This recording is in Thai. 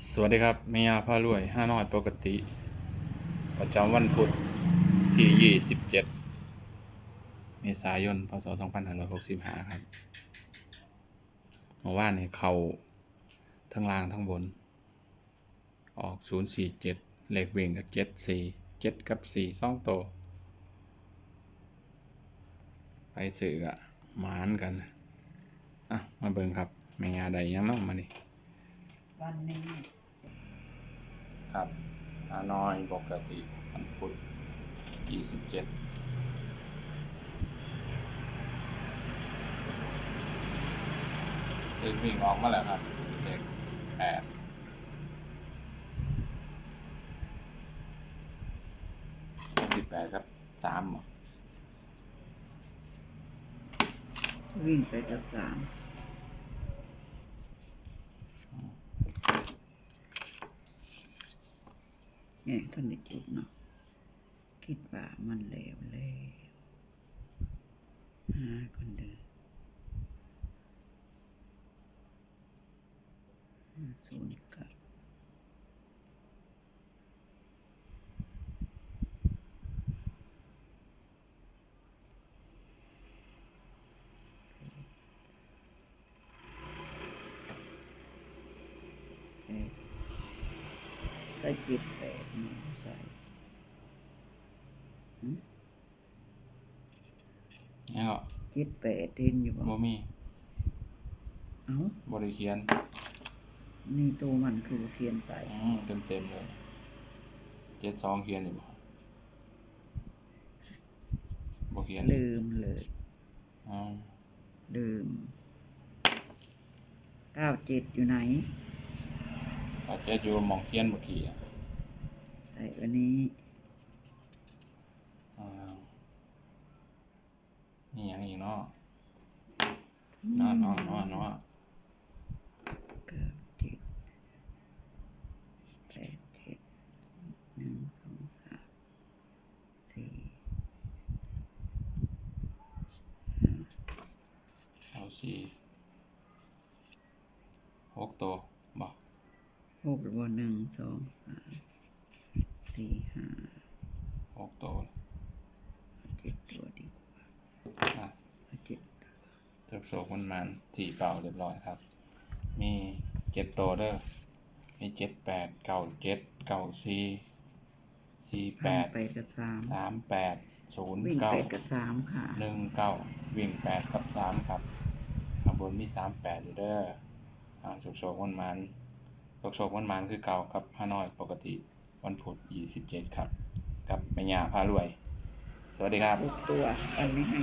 สวัสดีครับเมียพารวยห้าน้อยปกติ ประจำวันพุธที่ 27 เมษายน พศ 2565 ครับเมื่อวานนี้เขาทั้งล่างทั้งบน ออก 047 เลขเวงกับ 74 7 กับ4 2โต ไปสื่ออะหมานกัน อะ มาเบิ่งครับแม่ยใดยังน้องมานี่วันนี้ ครับฮานอยปกติวันพุธยี่สิบเจ็ดเลขวิ่งออกมาแล้วครับเลขแปดสิบแปดครับสามหรอวิ่งไปกับสาม เนี่ยท่านได้จุดเนาะคิดว่ามันเลวแล้วหาคนเดินศูนย์กับใส่จิตแต่ ใส่ยังก็จิตแปดเห็นอยู่บ่โมมีเอ้าบริเขียนนี่ตัวมันคือเทียนใส่เต็มเต็มๆเลยเจ็ดสองเขียนอยู่บ่บ่เขียนลืมเลยอ๋อลืมเก้าเจ็ดอยู่ไหนอาจจะอยู่หมองเขียนเมื่อกี้อะ ใส่วันนี้อ่านี่ยังอีกเนาะเนาะเนาะเนาะเนาะเก้าเจ็ดแปดเจ็ดหนึ่งสองสามสี่เอาสี่หกตัวบ่หกหรือว่าหนึ่งสองสาม สี่ห้าหกตัวเอาเจ็ดตัวดีกว่าอะเอาเจ็ดเติบโศกมันมันสี่เป่าเรียบร้อยครับ มีเจ็ดตัวเด้อมีเจ็ดแปดเก้าเจ็ดเก้าสี่สี่แปพันดไปกับสามสามแปดศูนย์วิ่งเก้าไปกับสามค่ะหนึ่งเก้าวิ่งแปดกับสามครับข้างบนมีสามแปดอยู่เด้ออ่าโศกโศกมันมันโศกโศกมันมันคือเก่าครับฮานอยปกติ วันพุธ27 ครับ กับแม่ยาพารวย สวัสดีครับ ตัวอันนี้ให้